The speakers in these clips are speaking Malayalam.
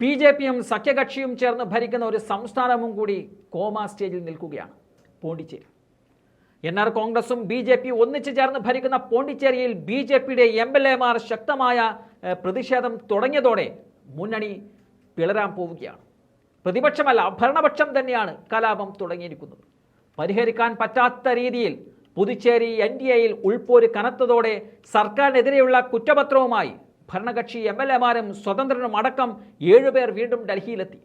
ബി ജെ പിയും സഖ്യകക്ഷിയും ചേർന്ന് ഭരിക്കുന്ന ഒരു സംസ്ഥാനവും കൂടി കോമ സ്റ്റേജിൽ നിൽക്കുകയാണ്. പോണ്ടിച്ചേരി. എൻ ആർ കോൺഗ്രസും ബി ജെ പി ഒന്നിച്ചു ചേർന്ന് ഭരിക്കുന്ന പോണ്ടിച്ചേരിയിൽ ബി ജെ പിയുടെ എം എൽ എമാർ ശക്തമായ പ്രതിഷേധം തുടങ്ങിയതോടെ മുന്നണി പിളരാൻ പോവുകയാണ്. പ്രതിപക്ഷമല്ല ഭരണപക്ഷം തന്നെയാണ് കലാപം തുടങ്ങിയിരിക്കുന്നത്. പരിഹരിക്കാൻ പറ്റാത്ത രീതിയിൽ പുതുച്ചേരി എൻ ഡി എയിൽ ഉൾപ്പോര് കനത്തതോടെ സർക്കാരിനെതിരെയുള്ള കുറ്റപത്രവുമായി ഭരണകക്ഷി എം എൽ എമാരും സ്വതന്ത്രനും അടക്കം ഏഴുപേർ വീണ്ടും ഡൽഹിയിലെത്തി.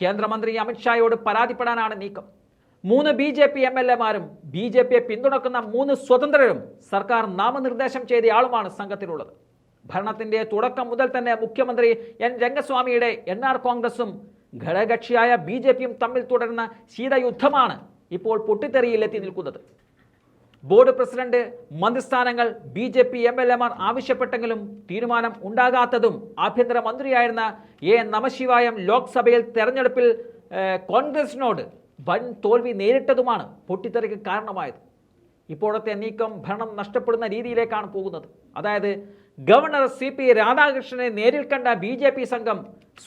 കേന്ദ്രമന്ത്രി അമിത്ഷായോട് പരാതിപ്പെടാനാണ് നീക്കം. മൂന്ന് B J P M L എമാരും ബി ജെ പിയെ പിന്തുണക്കുന്ന മൂന്ന് സ്വതന്ത്രരും സർക്കാർ നാമനിർദ്ദേശം ചെയ്തയാളുമാണ് സംഘത്തിലുള്ളത്. ഭരണത്തിന്റെ തുടക്കം മുതൽ തന്നെ മുഖ്യമന്ത്രി എൻ രംഗസ്വാമിയുടെ എൻ ആർ കോൺഗ്രസും ഘടകകക്ഷിയായ ബി ജെ പിയും തമ്മിൽ തുടരുന്ന ശീതയുദ്ധമാണ് ഇപ്പോൾ പൊട്ടിത്തെറിയിലെത്തി നിൽക്കുന്നത്. Board president മന്ത്രിസ്ഥാനങ്ങൾ B J P M L എമാർ ആവശ്യപ്പെട്ടെങ്കിലും തീരുമാനം ഉണ്ടാകാത്തതും ആഭ്യന്തര മന്ത്രിയായിരുന്ന എ നമശിവായം ലോക്സഭയിൽ തെരഞ്ഞെടുപ്പിൽ കോൺഗ്രസിനോട് വൻ തോൽവി നേരിട്ടതുമാണ് പൊട്ടിത്തെറിക്ക് കാരണമായത്. ഇപ്പോഴത്തെ നീക്കം ഭരണം നഷ്ടപ്പെടുന്ന രീതിയിലേക്കാണ് പോകുന്നത്. അതായത് ഗവർണർ സി പി രാധാകൃഷ്ണനെ നേരിൽ കണ്ട ബി ജെ പി സംഘം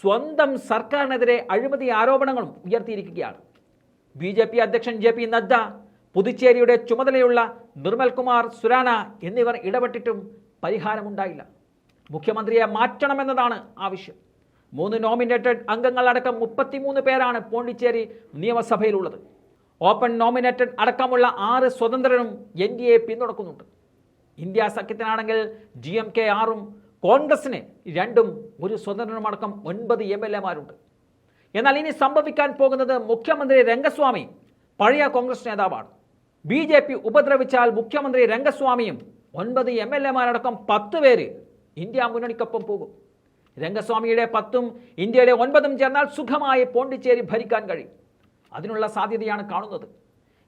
സ്വന്തം സർക്കാരിനെതിരെ അഴിമതി ആരോപണങ്ങളും ഉയർത്തിയിരിക്കുകയാണ്. ബി ജെ പി അധ്യക്ഷൻ ജെ പി നദ്ദ പുതുച്ചേരിയുടെ ചുമതലയുള്ള നിർമ്മൽ കുമാർ സുരാന എന്നിവർ ഇടപെട്ടിട്ടും പരിഹാരമുണ്ടായില്ല. മുഖ്യമന്ത്രിയെ മാറ്റണമെന്നതാണ് ആവശ്യം. മൂന്ന് നോമിനേറ്റഡ് അംഗങ്ങളടക്കം മുപ്പത്തിമൂന്ന് പേരാണ് പോണ്ടിച്ചേരി നിയമസഭയിലുള്ളത്. ഓപ്പൺ നോമിനേറ്റഡ് അടക്കമുള്ള ആറ് സ്വതന്ത്രരും എൻ ഡി എ പിന്തുണക്കുന്നുണ്ട്. ഇന്ത്യ സഖ്യത്തിനാണെങ്കിൽ ജി എം കെ ആറും കോൺഗ്രസിന് രണ്ടും ഒരു സ്വതന്ത്രനുമടക്കം ഒൻപത് എം എൽ എമാരുണ്ട്. എന്നാൽ ഇനി സംഭവിക്കാൻ പോകുന്നത് മുഖ്യമന്ത്രി രംഗസ്വാമി പഴയ കോൺഗ്രസ് നേതാവാണ്. ബി ജെ പി ഉപദ്രവിച്ചാൽ മുഖ്യമന്ത്രി രംഗസ്വാമിയും ഒൻപത് എം എൽ എമാരടക്കം പത്ത് പേര് ഇന്ത്യ മുന്നണിക്കൊപ്പം പോകും. രംഗസ്വാമിയുടെ പത്തും ഇന്ത്യയുടെ ഒൻപതും ചേർന്നാൽ സുഖമായി പോണ്ടിച്ചേരി ഭരിക്കാൻ കഴിയും. അതിനുള്ള സാധ്യതയാണ് കാണുന്നത്.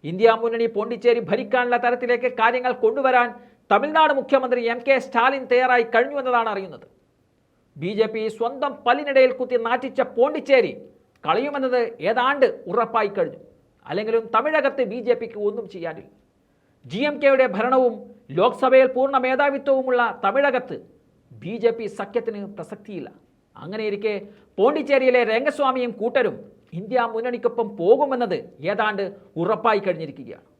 ഇന്ത്യ മുന്നണി പോണ്ടിച്ചേരി ഭരിക്കാനുള്ള തരത്തിലേക്ക് കാര്യങ്ങൾ കൊണ്ടുവരാൻ തമിഴ്നാട് മുഖ്യമന്ത്രി എം കെ സ്റ്റാലിൻ തയ്യാറായി കഴിഞ്ഞു എന്നതാണ് അറിയുന്നത്. ബി ജെ പി സ്വന്തം പല്ലിനിടയിൽ കുത്തി നാറ്റിച്ച പോണ്ടിച്ചേരി കളയുമെന്നത് ഏതാണ്ട് ഉറപ്പായി കഴിഞ്ഞു. അല്ലെങ്കിലും തമിഴകത്ത് ബി ജെ പിക്ക് ഒന്നും ചെയ്യാനില്ല. ജി എം കെയുടെ ഭരണവും ലോക്സഭയിൽ പൂർണ മേധാവിത്വവുമുള്ള തമിഴകത്ത് ബി ജെ പി സഖ്യത്തിന് പ്രസക്തിയില്ല. അങ്ങനെയിരിക്കെ പോണ്ടിച്ചേരിയിലെ രംഗസ്വാമിയും കൂട്ടരും ഇന്ത്യ മുന്നണിക്കൊപ്പം പോകുമെന്നത് ഏതാണ്ട് ഉറപ്പായി കഴിഞ്ഞിരിക്കുകയാണ്.